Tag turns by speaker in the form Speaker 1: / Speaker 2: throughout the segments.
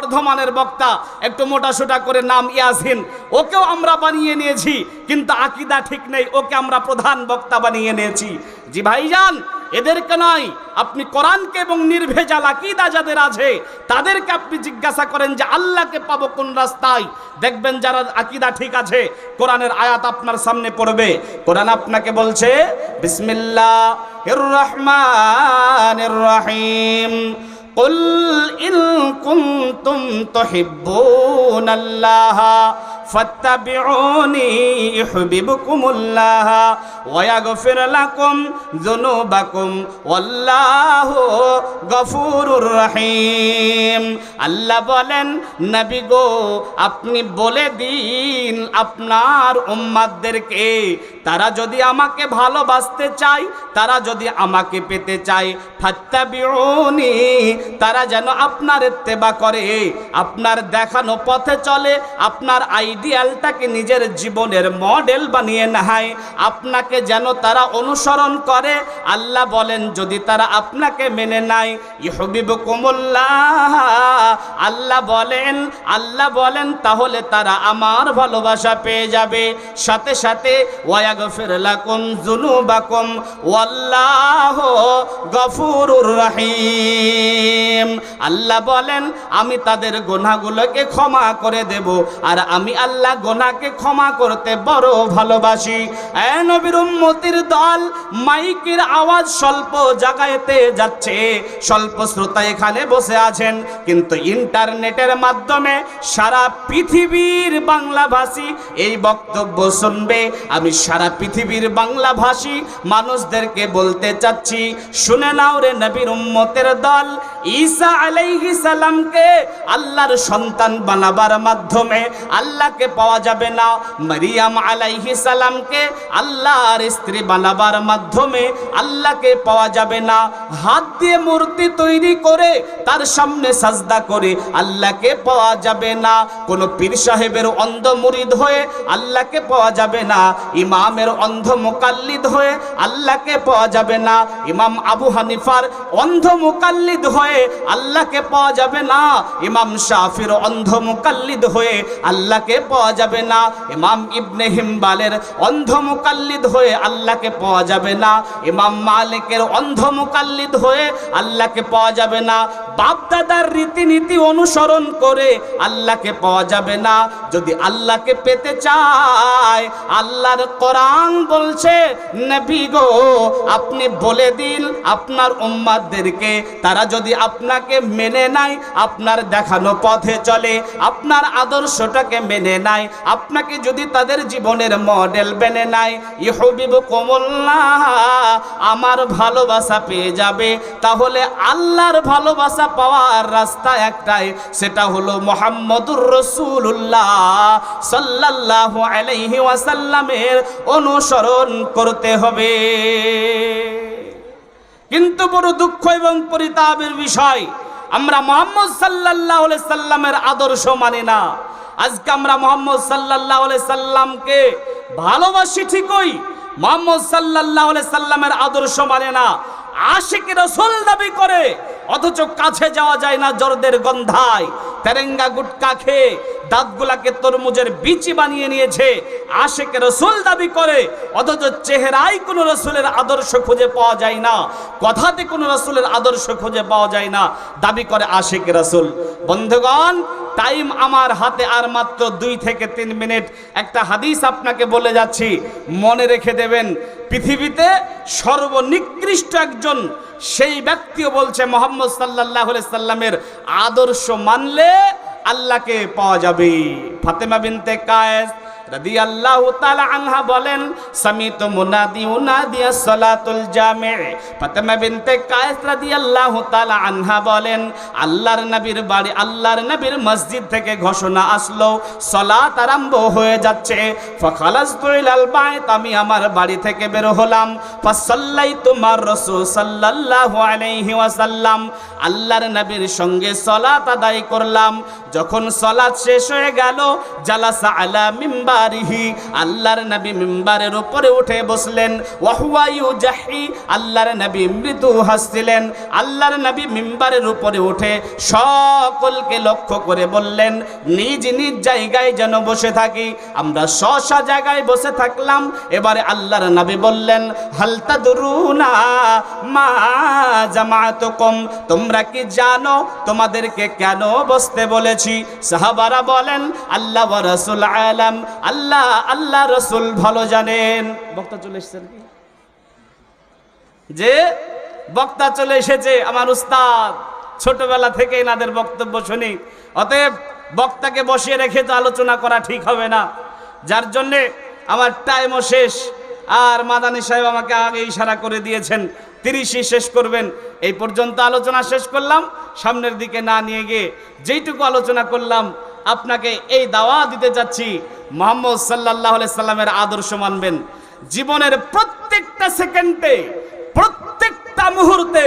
Speaker 1: বর্ধমানের বক্তা, একটু মোটা সোটা করে নাম ইয়াসিন। ওকেও আমরা বানিয়ে নিয়েছি, কিন্তু আকিদা ঠিক নেই, ওকে আমরা প্রধান বক্তা বানিয়ে নিয়েছি। জি ভাইজান, এদেরকে নয়, আপনি কোরআনকে এবং নির্ভেজাল আকিদা যাদের আছে, তাদেরকে আপনি জিজ্ঞাসা করেন যে আল্লাহকে পাবো কোন রাস্তায়। দেখবেন যারা আকিদা ঠিক আছে, কোরআনের আয়াত আপনার সামনে পড়বে। কোরআন আপনাকে বলছে বিসমিল্লাহ রহমান রহিম। قل إن كنتم تحبون الله فاتبعوني يحببكم الله ويغفر لكم ذنوبكم والله غفور رحيم আল্লাহ বলেন নবী গো আপনি বলে দিন আপনার উম্মাদদেরকে তারা যদি আমাকে ভালোবাসতে চায় তারা যদি আমাকে পেতে চায় ফাত্তাবিউনি তারা যেন আপনার ইত্তেবা করে আপনার দেখানো পথে চলে আপনার আইডিয়ালটাকে নিজের জীবনের মডেল বানিয়ে নেয়। আপনাকে যেন তারা অনুসরণ করে। আল্লাহ বলেন, যদি তারা আপনাকে মেনে নেয় ইহবিবকুমুল্লাহ আল্লাহ বলেন আল্লাহ বলেন, তাহলে তারা আমার ভালোবাসা পেয়ে যাবে। সাথে সাথে, ওয়াগফির লাকুম যুনুবাকুম, ওয়াল্লাহ গফুরুর রহিম। আল্লাহ বলেন, আমি তাদের গোনাগুলোকে ক্ষমা করে দেব, আর আমি আল্লাহ গোনাকে ক্ষমা করতে বড় ভালোবাসি। এ নবীর উম্মতির দল মাইকের আওয়াজ স্বল্প জায়গাতে যাচ্ছে, স্বল্প শ্রোতা এখানে বসে আছেন। কিন্তু ইন্টারনেটের মাধ্যমে সারা পৃথিবীর বাংলাভাষী এই বক্তব্য শুনবে। আমি সারা পৃথিবীর বাংলাভাষী মানুষদেরকে বলতে চাচ্ছি, শুনে নাও রে নবীর উম্মতের দল। ঈসা আলাইহিস সালামকে আল্লাহর সন্তান বানাবার মাধ্যমে আল্লাহকে পাওয়া যাবে না। মারিয়াম আলাইহিস সালামকে আল্লাহর স্ত্রী বানাবার মাধ্যমে আল্লাহকে পাওয়া যাবে না। হাত দিয়ে মূর্তি তৈরি করে তার সামনে সাজদা করে আল্লাহকে পাওয়া যাবে না। কোনো পীর সাহেবের অন্ধ মুরিদ হয়ে আল্লাহকে পাওয়া যাবে না। ইমামের অন্ধ মোকাল্লিদ হয়ে আল্লাহকে পাওয়া যাবে না। ইমাম আবু হানিফার অন্ধ মোকাল্লিদ হয়ে আল্লাহকে পাওয়া যাবে না। ইমাম শাফির অন্ধ মোকাল্লিদ হয়ে আল্লাহকে পাওয়া যাবে না। ইমাম ইবনে হিম্বালের অন্ধ মুকাল্লিদ হয়ে আল্লাহকে পাওয়া যাবে না। ইমাম মালিকের অন্ধ মুকাল্লিদ হয়ে আল্লাহকে পাওয়া যাবে না। বাপ দাদার রীতিনীতি অনুসরণ করে আল্লাহকে পাওয়া যাবে না। যদি আল্লাহকে পেতে চায়, আল্লাহর কোরআন বলছে, নবী গো, আপনি বলে দিন আপনার উম্মাদদেরকে, তারা যদি আপনাকে মেনে নেয়, আপনার দেখানো পথে চলে, আপনার আদর্শটাকে মেনে নেয়, আপনাকে যদি তাদের জীবনের মডেল মেনে নেয় ইহবিব কমল্লাহ আমার ভালোবাসা পেয়ে যাবে। তাহলে আল্লাহর ভালোবাসা পাওয়ার রাস্তা একটাই, সেটা হলো মোহাম্মদুর রসুল্লাহ সাল্লাল্লাহু আলাইহি ওয়াসাল্লামের অনুসরণ করতে হবে। কিন্তু বড় দুঃখ এবং পরিতাপের বিষয়, আমরা মোহাম্মদ আলাইহি সাল্লামের আদর্শ মানি না। আজকে আমরা মোহাম্মদ আলাইহি সাল্লামকে ভালোবাসি ঠিকই, মোহাম্মদ আলাইহি সাল্লামের আদর্শ মানে না। আশিক রসুল দাবি করে অথচ কাছে যাওয়া যায় না জর্দের গন্ধায়। তেরেঙ্গা গুটকা খেয়ে দাঁতগুলাকে তরমুজের বিচি বানিয়ে নিয়েছে। আশেক রসুল দাবি করে, অথচ চেহারায় কোনো রসুলের আদর্শ খুঁজে পাওয়া যায় না। কথাতে কোনো রসুলের আদর্শ খুঁজে পাওয়া যায় না। দাবি করে আশেক রসুল, বন্ধুগণ, টাইম আমার হাতে আর মাত্র দুই থেকে তিন মিনিট। একটা হাদিস আপনাকে বলে যাচ্ছি, মনে রেখে দেবেন। পৃথিবীতে সর্বনিকৃষ্ট একজন, সেই ব্যক্তিও বলছে, মোহাম্মদ সাল্লাহ সাল্লামের আদর্শ মানলে আল্লাহকে পাওয়া যাবে। ফাতেমা বিনতে কায়েস রাদিয়াল্লাহু তাআলা আনহা বলেন, সামিতু মুনাদি উনাদি সালাতুল জামি' ফাতেমা বিনতে কায়েস রাদিয়াল্লাহু তাআলা আনহা বলেন, আল্লাহর নবীর বাড়ি, আল্লাহর নবীর মসজিদ থেকে ঘোষণা আসলো, সালাত আরম্ভ হয়ে যাচ্ছে। ফাখালাসতু ইলাল বাইত, আমি আমার বাড়ি থেকে বের হলাম। ফাসাল্লাইতু মার রাসূল সাল্লাল্লাহু আলাইহি ওয়াসাল্লাম। আল্লাহর নবীর সঙ্গে সালাত আদায় করলাম। যখন সালাত শেষ হয়ে গেল, জালাসা আলা মিম্বার মিম্বারিহি আল্লাহর নবী মিম্বারের উপরে উঠে বসলেন। ওয়াহুয়ায়ু জাহি আল্লাহর নবী মৃদু হাসছিলেন। আল্লাহর নবী মিম্বারের উপরে উঠে সকলকে লক্ষ্য করে বললেন, নিজ নিজ জায়গায় যেন বসে থাকি। আমরা শশা জায়গায় বসে থাকলাম। এবারে আল্লাহর নবী বললেন হালতা দুরুনা মা জামাতুকুম, তোমরা কি জানো তোমাদেরকে কেন বসতে বলেছি? সাহাবারা বলেন, আল্লাহ রাসূল আলাম আল্লাহ আল্লাহ রসুল ভালো জানেন। বক্তা চলে এসেছেন যে বক্তা চলে এসেছে আমার উস্তাদ, ছোটবেলা থেকে এনাদের বক্তব্য শুনি। অতএব বক্তাকে বসিয়ে রেখে তো আলোচনা করা ঠিক হবে না। যার জন্যে আমার টাইমও শেষ। আর মাদানী সাহেব আমাকে আগে ইশারা করে দিয়েছেন, তিরিশই শেষ করবেন। এই পর্যন্ত আলোচনা শেষ করলাম, সামনের দিকে না নিয়ে গিয়ে যেইটুকু আলোচনা করলাম আপনাকে এই দাওয়া দিতে যাচ্ছি। মোহাম্মদ সাল্লাহ সাল্লামের আদর্শ মানবেন। জীবনের প্রত্যেকটা সেকেন্ডে, প্রত্যেকটা মুহূর্তে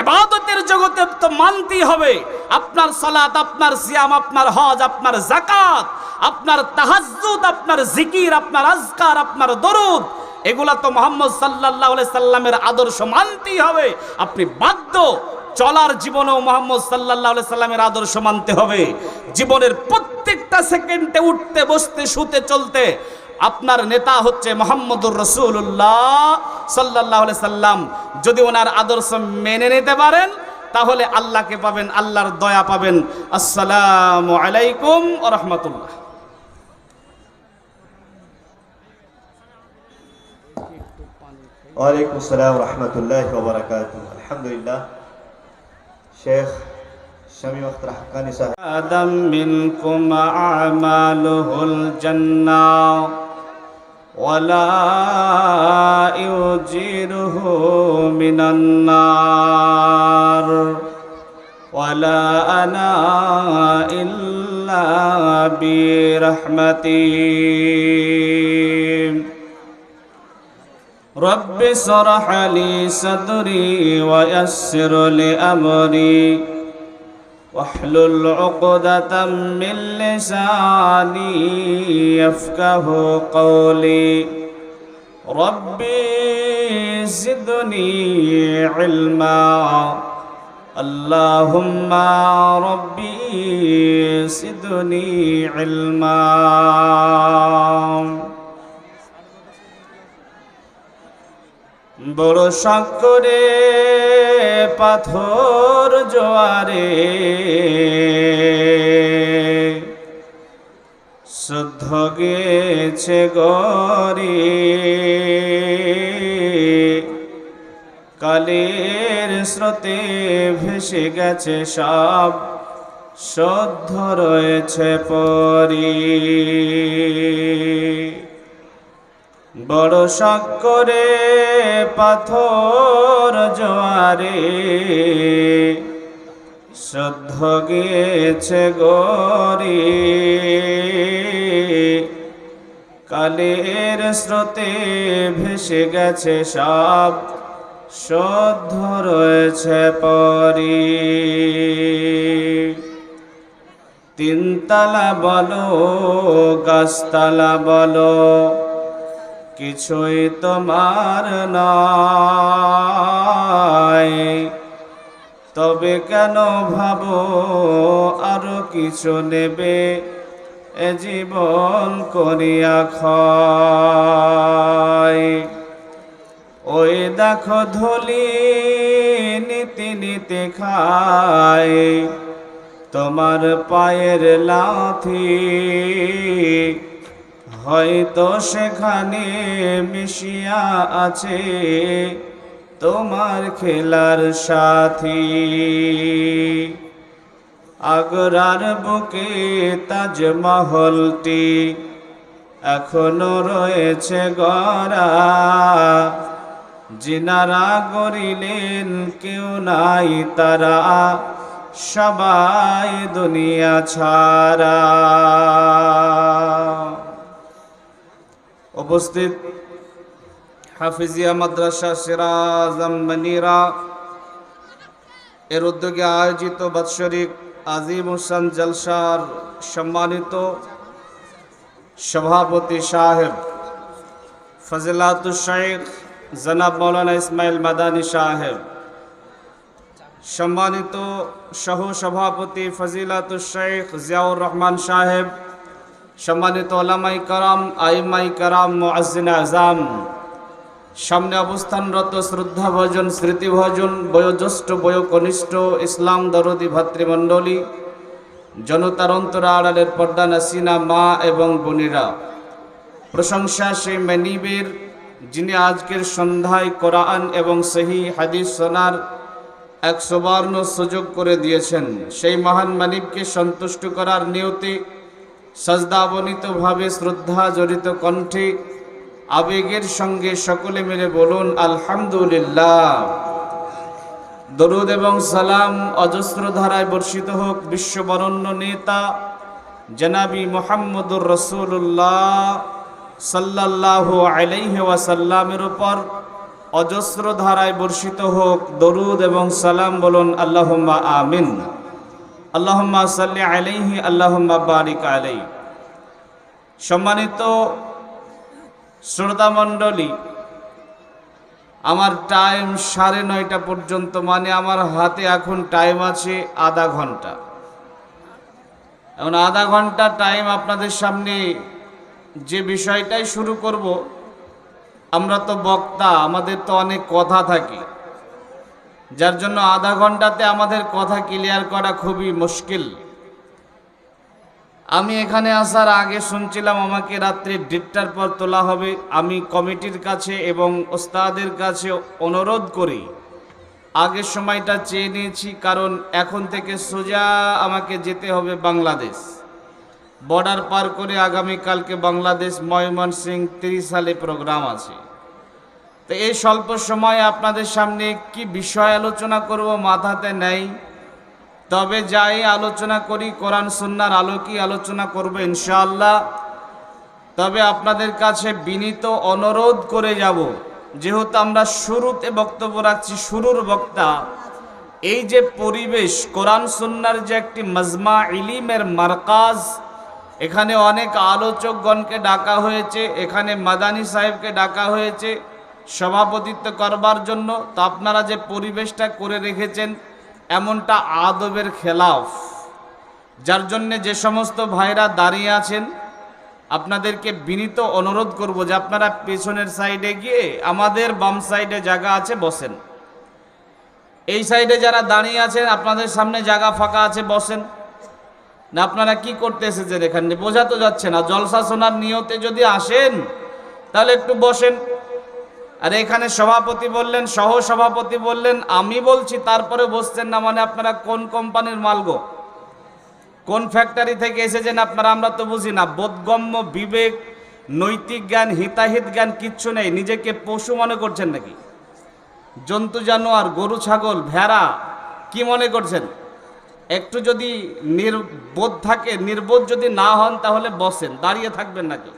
Speaker 1: এবাদতের জগতে তো মানতেই হবে। আপনার সালাত, আপনার সিয়াম, আপনার হজ, আপনার জাকাত আপনার তাহাজ্জুদ, আপনার জিকির, আপনার আজকার, আপনার দরুদ, এগুলা তো মোহাম্মদ সাল্লাহ সাল্লামের আদর্শ মানতেই হবে। আপনি বাধ্য চলার জীবনেও মোহাম্মদ সাল্লাহ সাল্লামের আদর্শ মানতে হবে। জীবনের প্রত্যেকটা সেকেন্ডে উঠতে, বসতে, শুতে, চলতে আপনার নেতা হচ্ছে মোহাম্মদুর রসুল্লাহ সাল্লাহ সাল্লাম। যদি ওনার আদর্শ মেনে নিতে পারেন, তাহলে আল্লাহকে পাবেন, আল্লাহর দয়া পাবেন। আসসালামু আলাইকুম রহমতুল্লাহ।
Speaker 2: ওয়ালাইকুম আসসালাম রহমতুল্লাহ আলহামদুলিল্লাহ। শেখ শামীম আখতার হাক্কানি সাহেব
Speaker 1: آدم منكم أعماله الجنة ولا يجيره من النار ولا أنا إلا برحمتي رب اشرح لي صدري ويسر لي أمري. واحلل عقدة من لساني يفقه قولي. ربي زدني علما. اللهم ربي زدني علما. বড় সাক্ষরে পাথর জোয়ারে। শুদ্ধ গেছে গরে কালের স্রোতে ভেসে গেছে সব শুদ্ধ রয়েছে পরি। বড় সাক্ষরে পাথর জোয়ারে। শুদ্ধ গেছে গরে। কালের স্রোতে ভেসে গেছে সব শুদ্ধ রয়েছে পরি। তিনতলা বলো, গাছতলা বলো কিছুই তোমার নয় তবে কেন ভাবো আরও কিছু নেবে? এ জীবন করিয়া ক্ষয়। ওই দেখো ধলি নীতি নীতি খায়। তোমার পায়ের লাথি হয়তো সেখানে মিশিয়া আছে তোমার খেলার সাথী। আগরার বুকে তাজমহলটি এখনও রয়েছে গড়া। জিনারা গড়িলেন কেউ নাই তারা, সবাই দুনিয়া ছাড়া। উপস্থিত। হাফিজিয়া মাদ্রাসা সিরাজ আম্বানিরা এর উদ্যোগে আয়োজিত বাৎসরিক আজিম হোসেন জলসার সম্মানিত সভাপতি সাহেব ফজিলাতুল শেখ জনাব মৌলানা ইসমাইল মাদানী সাহেব, সম্মানিত সহ সভাপতি ফজিলাতুল শেখ জিয়াউর রহমান সাহেব সম্মানিত ওলামাই কারাম, আইমাই কারাম মুআজ্জিন আজাম সামনে অবস্থানরত শ্রদ্ধাভজন, স্মৃতিভজন, বয়োজ্যেষ্ঠ, বয়োকনিষ্ঠ, ইসলাম দরদি ভাতৃমণ্ডলী, জনতার অন্তরা আড়ালের পর্দা নাসিনা মা এবং বোনেরা। প্রশংসা সেই ম্যানিবের যিনি আজকের সন্ধ্যায় কোরআন এবং সহি হাদিস সোনার এক সুবর্ণ সুযোগ করে দিয়েছেন। সেই মহান মানিবকে সন্তুষ্ট করার নিয়তে সজদাবনিতভাবে শ্রদ্ধা জড়িত কণ্ঠে আবেগের সঙ্গে সকলে মিলে বলুন, আলহামদুলিল্লাহ। দরুদ এবং সালাম অজস্র ধারায় বর্ষিত হোক বিশ্ববরণ্য নেতা জনাবি মোহাম্মদুর রসুল্লাহ সাল্লাল্লাহু আলাইহি ওয়াসাল্লামের উপর অজস্র ধারায় বর্ষিত হোক। দরুদ এবং সালাম বলুন, আল্লাহুম্মা আমিন। আল্লাহুম্মা সাল্লি আলাইহি, আল্লাহুম্মা বারিক আলাই সম্মানিত শ্রোতামণ্ডলী আমার টাইম সাড়ে নয়টা পর্যন্ত মানে আমার হাতে এখন টাইম আছে আধা ঘণ্টা। এখন আধা ঘণ্টা টাইম আপনাদের সামনে যে বিষয়টাই শুরু করব, আমরা তো বক্তা, আমাদের তো অনেক কথা থাকে। যার জন্য আধা ঘন্টাতে আমাদের কথা ক্লিয়ার করা খুবই মুশকিল। আমি এখানে আসার আগে শুনছিলাম আমাকে রাত্রি দেড়টার পর তোলা হবে। আমি কমিটির কাছে এবং ওস্তাদের কাছে অনুরোধ করি। আগের সময়টা চেয়ে নিয়েছি, কারণ এখন থেকে সোজা আমাকে যেতে হবে বাংলাদেশ। বর্ডার পার করে আগামীকালকে বাংলাদেশ ময়মনসিং তিরিশ সালে প্রোগ্রাম আছে। তো এই স্বল্প সময়ে আপনাদের সামনে কি বিষয় আলোচনা করব মাথাতে নেই। তবে যাই আলোচনা করি, কোরআন, সুন্নার আলোকই আলোচনা করব ইনশাআল্লাহ। তবে আপনাদের কাছে বিনীত অনুরোধ করে যাব, যেহেতু আমরা শুরুতে বক্তব্য রাখছি, শুরুর বক্তা। এই যে পরিবেশ, কোরআন, সুন্নার যে একটি মজমা, ইলিমের মার্কাজ, এখানে অনেক আলোচকগণকে ডাকা হয়েছে, এখানে মাদানী সাহেবকে ডাকা হয়েছে সভাপতিত্ব করবার জন্য তো আপনারা যে পরিবেশটা করে রেখেছেন, এমনটা আদবের খেলাফ। যার জন্য যে সমস্ত ভাইরা দাঁড়িয়ে আছেন, আপনাদেরকে বিনীত অনুরোধ করব যে আপনারা পেছনের সাইডে গিয়ে আমাদের বাম সাইডে জায়গা আছে, বসেন। এই সাইডে যারা দাঁড়িয়ে আছেন, আপনাদের সামনে জায়গা ফাঁকা আছে, বসেন। না, আপনারা কি করতে এসেছেন এখানে? বোঝা তো যাচ্ছে না। জলসা শোনার নিয়তে যদি আসেন, তাহলে একটু বসেন। আর এখানে সভাপতি বললেন, সহ সভাপতি বললেন, আমি বলছি, তারপরে বসছেন না মানে আপনারা কোন কোম্পানির মালগো কোন ফ্যাক্টরি থেকে এসেছেন আপনারা, আমরা তো বুঝি না। বোধগম্য, বিবেক, নৈতিক জ্ঞান, হিতাহিত জ্ঞান কিচ্ছু নেই। নিজেকে পশু মনে করছেন নাকি? জন্তু, জানোয়ার, গরু, ছাগল, ভেড়া, কি মনে করছেন? একটু যদি নির্বোধ থাকে, নির্বোধ যদি না হন, তাহলে বসেন, দাঁড়িয়ে থাকবেন নাকি?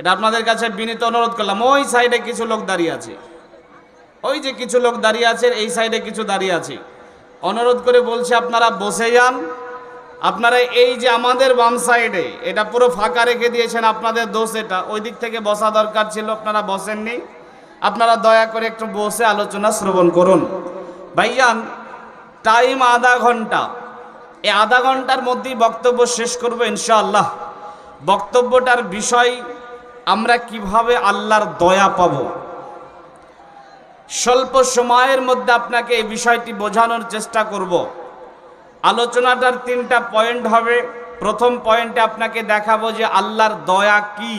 Speaker 1: এটা আপনাদের কাছে বিনীত অনুরোধ করলাম, ওই সাইডে কিছু লোক দাঁড়িয়ে আছে। ওই যে কিছু লোক দাঁড়িয়ে আছে, এই সাইডে কিছু দাঁড়িয়ে আছে। অনুরোধ করে বলছে, আপনারা বসে যান। আপনারা এই যে আমাদের বাম সাইডে, এটা পুরো ফাঁকা রেখে দিয়েছেন, আপনাদের দোষ এটা। ওই দিক থেকে বসা দরকার ছিল, আপনারা বসেননি। আপনারা দয়া করে একটু বসে আলোচনা শ্রবণ করুন। ভাইয়ান টাইম আধা ঘণ্টা। এই আধা ঘণ্টার মধ্যেই বক্তব্য শেষ করব ইনশাআল্লাহ। বক্তব্যটার বিষয় আমরা কীভাবে আল্লাহর দয়া পাব? স্বল্প সময়ের মধ্যে আপনাকে এই বিষয়টি বোঝানোর চেষ্টা করব। আলোচনাটার তিনটা পয়েন্ট হবে। প্রথম পয়েন্টে আপনাকে দেখাবো যে আল্লাহর দয়া কি।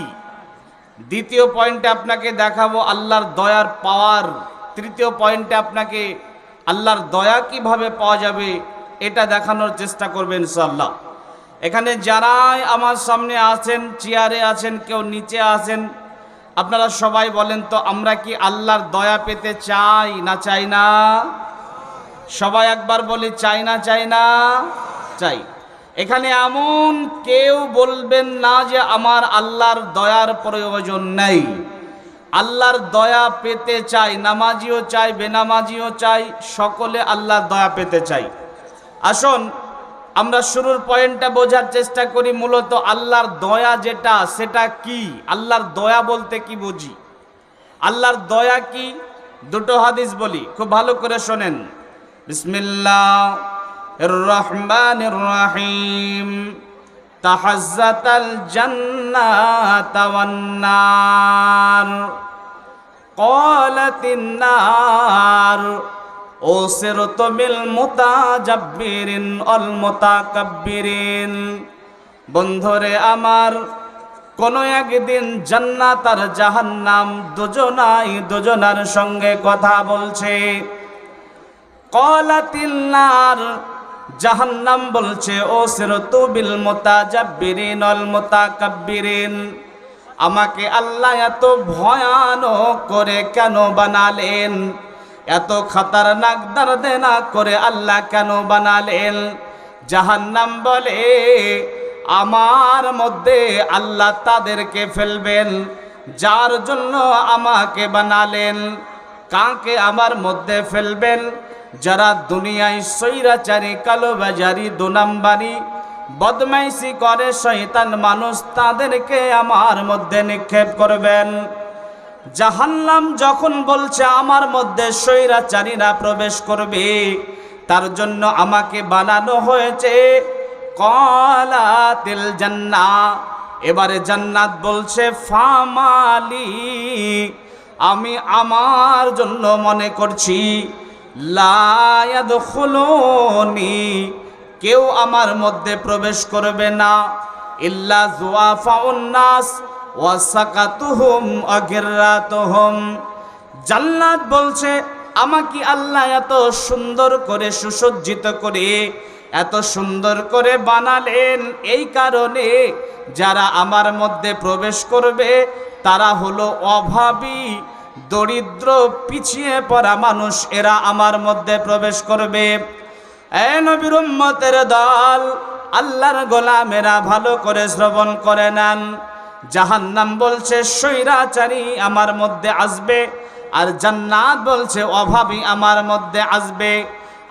Speaker 1: দ্বিতীয় পয়েন্টে আপনাকে দেখাবো আল্লাহর দয়ার পাওয়ার। তৃতীয় পয়েন্টে আপনাকে আল্লাহর দয়া কীভাবে পাওয়া যাবে, এটা দেখানোর চেষ্টা করবেন ইনশাল্লাহ এখানে যারাই আমার সামনে আছেন, চেয়ারে আছেন, কেউ নিচে আছেন, আপনারা সবাই বলেন তো, আমরা কি আল্লাহর দয়া পেতে চাই না চাই না? সবাই একবার বলি, চাই না চাই না? চাই। এখানে এমন কেউ বলবেন না যে আমার আল্লাহর দয়ার প্রয়োজন নেই। আল্লাহর দয়া পেতে চাই, নামাজিও চাই, বেনামাজিও চাই, সকলে আল্লাহর দয়া পেতে চাই। আসুন আমরা শুরুর পয়েন্টটা বোঝার চেষ্টা করি মূলত আল্লাহর দয়া যেটা সেটা কি আল্লাহর দয়া বলতে কি বুঝি আল্লাহর দয়া কি দুটো হাদিস বলি খুব ভালো করে শোনেন বিসমিল্লাহ রহমান রাহিম তাহাজ্জাতাল জান্নাত ওয়ান নার قالت النار أوسرت بالمتجبرين المتكبرين বন্ধুরে আমার কোন একদিন জান্নাত আর জাহান্নাম দুজনাই দুজনার সঙ্গে কথা বলছে কলাতিল্লার জাহান্নাম বলছে ও সিরতু বিল মুতাজাব্বিরিন অল মুতাকাব্বিরিন আমাকে আল্লাহ এত ভয়ানক করে কেন বানালেন এত খাতারনাক দারদেনা করে আল্লাহ কেন বানালেন? জাহান্নাম বলে, আমার মধ্যে আল্লাহ তাদেরকে ফেলবেন, যার জন্য আমাকে বানালেন। কাকে আমার মধ্যে ফেলবেন? যারা দুনিয়ায় সৈরাচারী কালোবাজারি, দুনাম্বারি, বদমাইশি করে, শয়তান মানুষ তাদেরকে আমার মধ্যে নিক্ষেপ করবেন। জাহান্নাম যখন বলছে, আমার মধ্যে স্বৈরাচারীরা প্রবেশ করবে, তার জন্য আমাকে বানানো হয়েছে কলাতিল জান্না এবারে জান্নাত বলছে, ফামালি, আমি আমার জন্য মনে করছি লায়াদখুলুনি কেউ আমার মধ্যে প্রবেশ করবে না, ইল্লা জুয়াফাউন নাস। ওয়াসাকাতুহুম অগিরাতুহুম জান্নাত বলছে, আমাকে আল্লাহ এত সুন্দর করে সুসজ্জিত করে, এত সুন্দর করে বানালেন। এই কারণে যারা আমার মধ্যে প্রবেশ করবে, তারা হলো অভাবী, দরিদ্র, পিছিয়ে পড়া মানুষ, এরা আমার মধ্যে প্রবেশ করবে। এ নবীর উম্মতের দল, আল্লাহর গোলামেরা ভালো করে শ্রবণ করে নেন। জাহান্নাম বলছে, স্বৈরাচারী আমার মধ্যে আসবে আর জান্নাত বলছে, অভাবী আমার মধ্যে আসবে।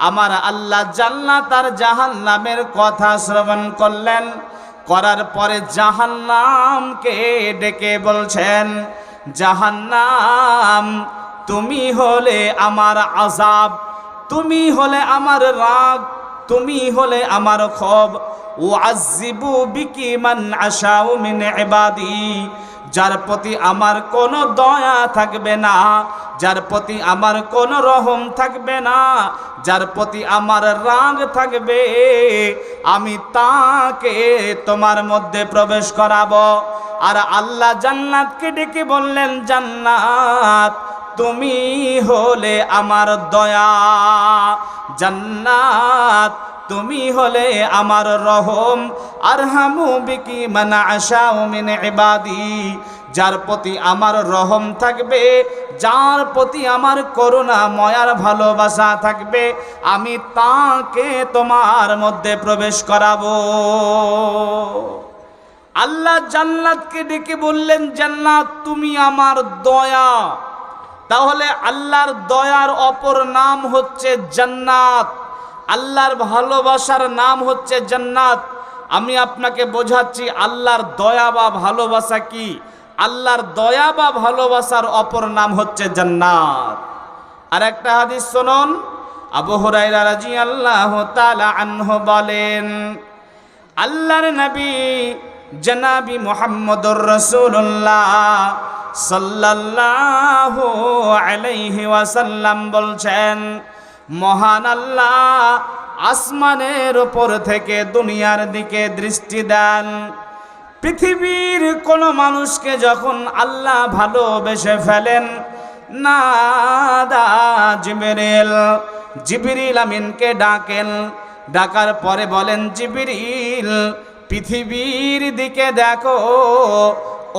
Speaker 1: আমার আল্লাহ জান্নাত আর জাহান্নামের কথা শ্রবণ করলেন। করার পরে জাহান্নামকে ডেকে বলছেন, জাহান্নাম, তুমি হলে আমার আজাব তুমি হলে আমার রাগ, তুমি হলে আমার ক্ষোভ যার প্রতি আমার কোনো দয়া থাকবে না, যার প্রতি আমার কোনো রহম থাকবে না, যার প্রতি আমার রাগ থাকবে, আমি তাকে তোমার মধ্যে প্রবেশ করাবো। আর আল্লাহ জান্নাতকে ডেকে বললেন, জান্নাত তুমি হলে আমার দয়া। জান্নাত, তুমি হলে আমার রহম। আর হামু বিকি মানা আশাও মিনে ইবাদি। যার প্রতি আমার রহম থাকবে, যার প্রতি আমার করুণা, ময়ার ভালোবাসা থাকবে, আমি তাকে তোমার মধ্যে প্রবেশ করাবো। আল্লাহ জান্নাতকে ডেকে বললেন, জান্নাত, তুমি আমার দয়া। তাহলে আল্লাহর দয়ার অপর নাম হচ্ছে জান্নাত। আল্লাহর ভালোবাসার নাম হচ্ছে জান্নাত। আমি আপনাকে বোঝাচ্ছি, আল্লাহর দয়া বা ভালোবাসা কি? আল্লাহর দয়া বা ভালোবাসার অপর নাম হচ্ছে জান্নাত। আর একটা হাদিস শুনুন। আবু হুরায়রা রাদিয়াল্লাহু তাআলা আনহু বলেন, আল্লাহর নবী জনাবি মোহাম্মদুর রসুল্লাহ সাল্লাল্লাহু আলাইহি ওয়াসাল্লাম বলছেন, মহান আল্লাহ আসমানের উপর থেকে দুনিয়ার দিকে দৃষ্টি দেন। পৃথিবীর কোনো মানুষকে যখন আল্লাহ ভালোবেসে ফেলেন, না দা জিবরিল জিবরিল আমিনকে ডাকেন। ডাকার পরে বলেন, জিবরিল পৃথিবীর দিকে দেখো,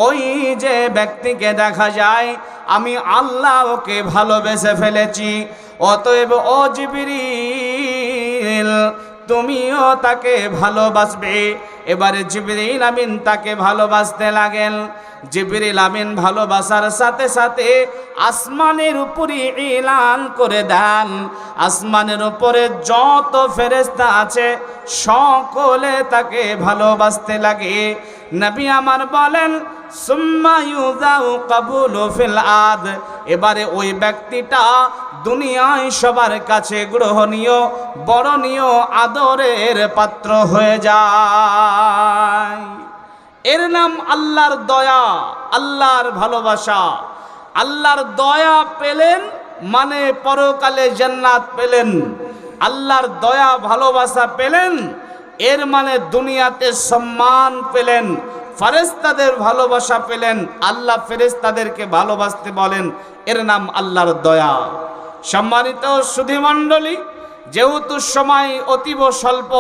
Speaker 1: ওই যে ব্যক্তিকে দেখা যায়, আমি আল্লাহ ওকে ভালোবেসে ফেলেছি। অতএব ও তুমিও তাকে ভালোবাসবে। এবারে জিবরিল আমিন তাকে ভালোবাসতে লাগেন। জিবরিল আমিন ভালোবাসার সাথে সাথে আসমানের উপরে ইলান করে দেন। আসমানের উপরে যত ফেরেস্তা আছে, সকলে তাকে ভালোবাসতে লাগে। নবী আমার বলেন আদ এবারে ওই ব্যক্তিটা দুনিয়ায় সবার কাছে গ্রহণীয়, বরণীয়, আদরের পাত্র হয়ে যায়। এর নাম আল্লাহর দয়া, আল্লাহর ভালোবাসা। আল্লাহর দয়া পেলেন মানে পরকালে জান্নাত পেলেন। আল্লাহর দয়া, ভালোবাসা পেলেন, এর মানে দুনিয়াতে সম্মান পেলেন ফেরেস্তাদের ভালোবাসা পেলেন, আল্লাহ ফেরেস্তাদেরকে ভালোবাসতে বলেন, এর নাম আল্লাহর দয়া। সম্মানিত সুধীমণ্ডলী, যেহেতু সময় অতীব স্বল্প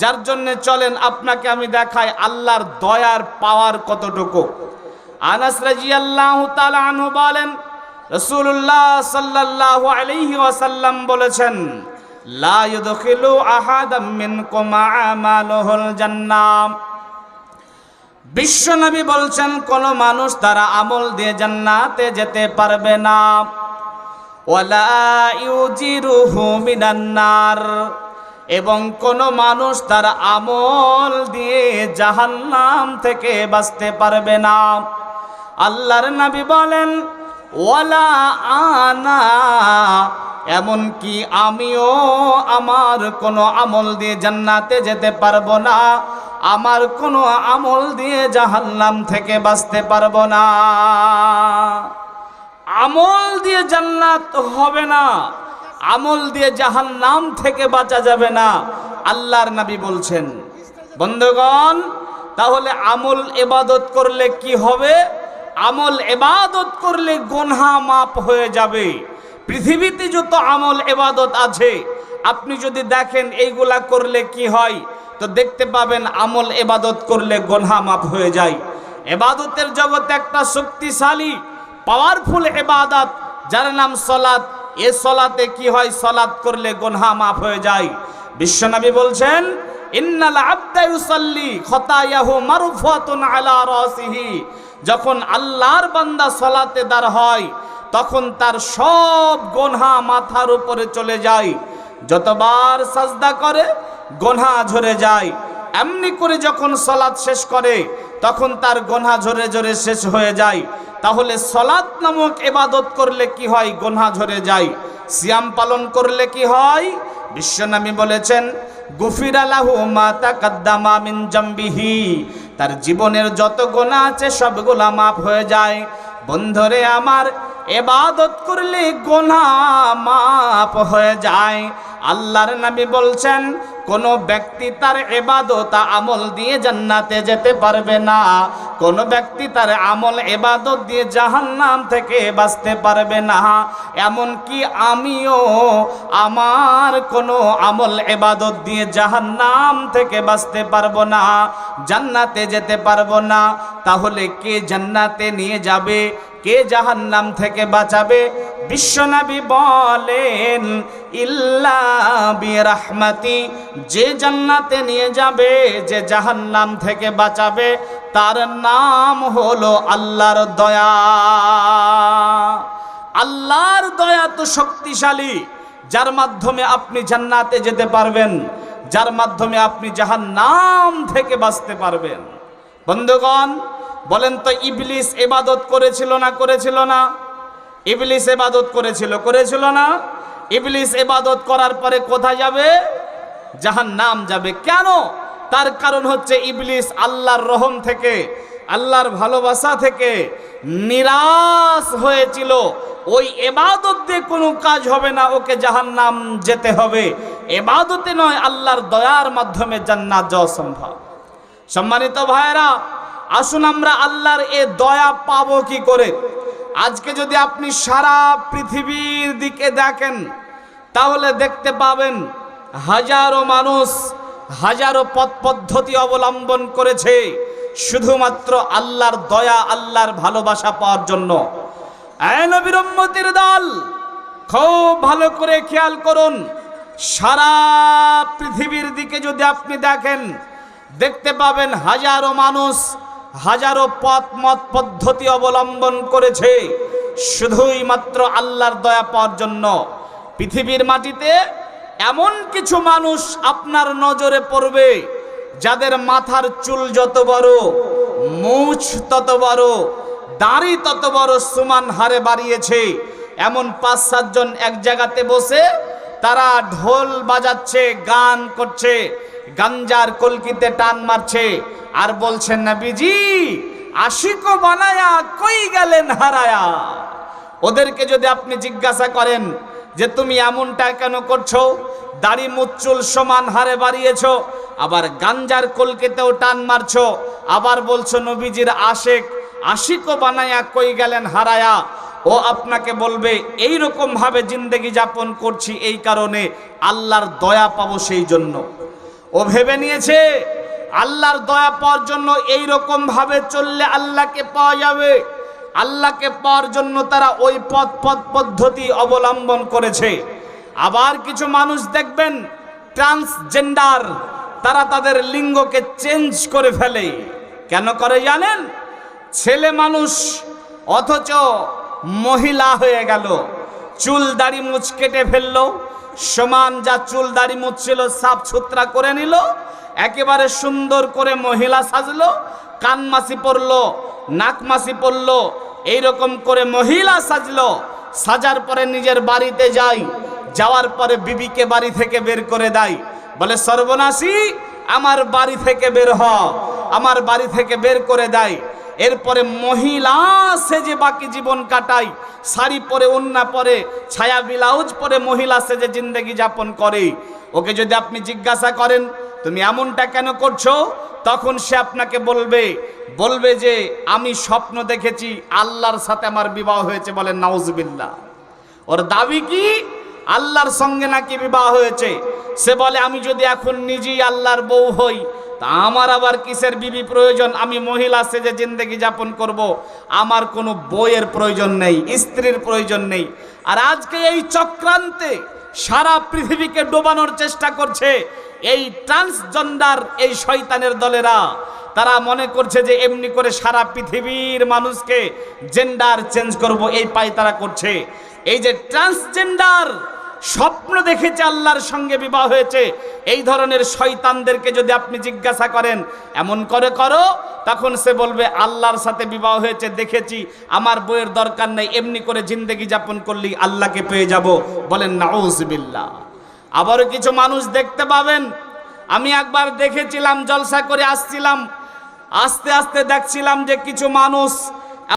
Speaker 1: যার জন্য চলেন, আপনাকে আমি দেখাই আল্লাহর দয়ার পাওয়ার কতটুকু। আনাস রাজিয়াল্লাহু তাআলা আনহু বলেন, রাসূলুল্লাহ সাল্লাল্লাহু আলাইহি ওয়াসাল্লাম বলেছেন বিশ্বনবী বলছেন, কোন মানুষ তারা আমল দিয়ে জান্নাতে যেতে পারবে না। ওয়ালা ইউজিরুহু মিনান্নার এবং কোন মানুষ তার আমল দিয়ে জাহান্নাম থেকে বাঁচতে পারবে না। আল্লাহর নবী বলেন, ওয়ালা আনা এমনকি আমিও আমার কোনো আমল দিয়ে জান্নাতে যেতে পারব না। আমার কোনো আমল দিয়ে জাহান্নাম থেকে বাঁচতে পারব না। আমল দিয়ে জান্নাত হবে না। আমল দিয়ে জাহান নাম থেকে বাঁচা যাবে না। আল্লাহর নবী বলছেন, বন্ধুগণ, তাহলে আমল এবাদত করলে কি হবে? আমল এবাদত করলে গোনহা মাপ হয়ে যাবে। পৃথিবীতে যত আমল এবাদত আছে, আপনি যদি দেখেন এইগুলা করলে কি হয়, তো দেখতে পাবেন আমল এবাদত করলে গোনহা মাপ হয়ে যায়। এবাদতের জগতে একটা শক্তিশালী পাওয়ারফুল এবাদত, যার নাম সলাৎ। এ সলাতে কি হয়? সলাৎ করলে গোনহা মাফ হয়ে যায়। বিশ্বনবী বলছেন আলা যখন আল্লাহর বান্দা সলাতে দাঁড় হয়, তখন তার সব গোনহা মাথার উপরে চলে যায়। যতবার সাজদা করে, গোনহা ঝরে যায়। এমনি করে যখন সলাৎ শেষ করে, তখন তার গোনা ঝরে ঝরে শেষ হয়ে যায়। তাহলে সলাৎ নামক এবাদত করলে কি হয়? গোনা ঝরে যায়। সিয়াম পালন করলে কি হয়? বিশ্বনামী বলেছেন গুফির আলাহু মা তাকাদ্দামা মিন জাম্বিহি। তার জীবনের যত গোনা আছে, সবগুলা মাফ হয়ে যায়। বন্ধরে আমার, এবাদত করলে গোনা মাপ হয়ে যায়। আল্লাহর নবী বলছেন, কোন ব্যক্তি তার এবাদত আমল দিয়ে জান্নাতে যেতে পারবে না। কোন ব্যক্তি তার আমল এবাদত দিয়ে জাহান্নাম থেকে বাঁচতে পারবে না। এমন কি আমিও আমার কোনো আমল এবাদত দিয়ে জাহান্নাম থেকে বাঁচতে পারব না, জান্নাতে যেতে পারব না। তাহলে কে জান্নাতে নিয়ে যাবে? কে জাহান্নাম থেকে বাঁচাবে? বিশ্বনবী বলেন ইল্লা যে জান্নাতে নিয়ে যাবে, যে জাহান্নাম থেকে বাঁচাবে, তার নাম হলো আল্লাহর দয়া। আল্লাহর দয়া তো শক্তিশালী, যার মাধ্যমে আপনি জান্নাতে যেতে পারবেন, যার মাধ্যমে আপনি জাহান নাম থেকে বাঁচতে পারবেন। বন্ধুগণ, বলেন তো ইবলিস এবাদত করেছিল না করেছিল না? ইবলিস এবাদত করেছিল করেছিল না? ইবলিস এবাদত করার পরে কোথায় যাবে? জাহান নাম যাবে। কেন? তার কারণ হচ্ছে ইবলিস আল্লাহর রহম থেকে, আল্লাহর ভালোবাসা থেকে নিরাশ হয়েছিল। ওই এবাদত দিয়ে কোনো কাজ হবে না, ওকে জাহান নাম যেতে হবে। এবাদতে নয়, আল্লাহর দয়ার মাধ্যমে জান্নাত যাওয়া সম্ভব। সম্মানিত ভাইয়েরা, আসুন আমরা আল্লাহর এ দয়া পাবো কি করে? আজকে যদি আপনি সারা পৃথিবীর দিকে দেখেন, তাহলে দেখতে পাবেন হাজারো মানুষ হাজারো পথ পদ্ধতি অবলম্বন করেছে শুধুমাত্র আল্লাহর দয়া, আল্লাহর ভালোবাসা পাওয়ার জন্য। আয় নবীর উম্মতির দল, খুব ভালো করে খেয়াল করুন, সারা পৃথিবীর দিকে যদি আপনি দেখেন, দেখতে পাবেন হাজারো মানুষ হাজারো পথ মত পদ্ধতি অবলম্বন করেছে। শুধুই মাত্র আল্লাহর দয়া পাওয়ার জন্য। পৃথিবীর মাটিতে এমন কিছু মানুষ আপনার নজরে পড়বে, যাদের মাথার চুল যত বড়, মুছ তত বড়, দাড়ি তত বড় সুমান হারে বাড়িয়েছে। এমন পাঁচ সাতজন এক জায়গাতে বসে তারা ঢোল বাজাচ্ছে, গান করছে, গাঞ্জার কলকিতে টান মারছে। আর বলছেন না বিজি আশিকো বানায়া কই গেলেন হারায়া? ওদেরকে যদি আপনি জিজ্ঞাসা করেন যে তুমি এমনটা কেন করছ? দাড়ি মুচ্চুল সমান হারে বাড়িয়েছ, আবার গাঞ্জার কলকেতেও টান মারছো, আবার বলছো নবীজির আশেক আশিকও বানায়া কই গেলেন হারায়া? ও আপনাকে বলবে এই ভাবে জিন্দেগি যাপন করছি এই কারণে, আল্লাহর দয়া পাবো সেই জন্য। ও ভেবে নিয়েছে আল্লাহর দয়া পাওয়ার জন্য এই রকম ভাবে চললে আল্লাহকে পাওয়া যাবে। আল্লাহকে পাওয়ার জন্য তারা ওই পথ পথ পদ্ধতি অবলম্বন করেছে। আবার কিছু মানুষ দেখবেন ট্রান্সজেন্ডার তারা তাদের লিঙ্গকে চেঞ্জ করে ফেলে। কেন করে জানেন? ছেলে মানুষ, অথচ মহিলা হয়ে গেল। চুল দাড়ি মুছ, কেটে ফেলল। সমান যা চুল দাড়ি মুচ ছিল সাফ সুতরা করে নিল। একেবারে সুন্দর করে মহিলা সাজলো, কান মাসি পরলো, নাক মাসি পরলো, এইরকম করে মহিলা সাজলো। সাজার পরে নিজের বাড়িতে যাই, যাওয়ার পরে বিবিকে বাড়ি থেকে বের করে দেয়। বলে, সর্বনাশী, আমার বাড়ি থেকে বের হ। আমার বাড়ি থেকে বের করে দেয়। এরপরে মহিলা সেজে বাকি জীবন কাটাই শাড়ি পরে, ওন্না পরে, ছায়া ব্লাউজ পরে মহিলা সেজে জিন্দগি যাপন করে। ওকে যদি আপনি জিজ্ঞাসা করেন তুমি এমনটা কেন করছ? তখন সে আপনাকে বলবে বলবে যে, আমি স্বপ্ন দেখেছি, আল্লাহর সাথে আমার বিবাহ হয়েছে, বলে নাউজবিল্লাহ। ওর দাবি কি? আল্লাহর সঙ্গে নাকি বিবাহ হয়েছে? সে বলে, আমি যদি এখন নিজেই আল্লাহর বউ হই, তা আমার আবার কিসের বিবি প্রয়োজন? আমি মহিলা, সেজে জিন্দগি যাপন করব। আমার কোনো বইয়ের প্রয়োজন নেই, স্ত্রীর প্রয়োজন নেই। আর আজকে এই চক্রান্তে সারা পৃথিবীকে ডোবানোর চেষ্টা করছে এই ট্রান্সজেন্ডার এই শয়তানের দলেরা, তারা মনে করছে যে এমনি করে সারা পৃথিবীর মানুষকে জেন্ডার চেঞ্জ করব, এই পায় তারা করছে। এই যে ট্রান্সজেন্ডার স্বপ্ন দেখেছে আল্লাহর সঙ্গে বিবাহ হয়েছে, এই ধরনের শয়তানদেরকে যদি আপনি জিজ্ঞাসা করেন, এমন করে করো? তখন সে বলবে, আল্লাহর সাথে বিবাহ হয়েছে, দেখেছি, আমার বইয়ের দরকার নেই, এমনি করে জিন্দেগি যাপন করলেই আল্লাহকে পেয়ে যাব। বলেন, নাউজবিল্লাহ। আবারও কিছু মানুষ দেখতে পাবেন। আমি একবার দেখেছিলাম, জলসা করে আসছিলাম। আস্তে আস্তে দেখছিলাম যে কিছু মানুষ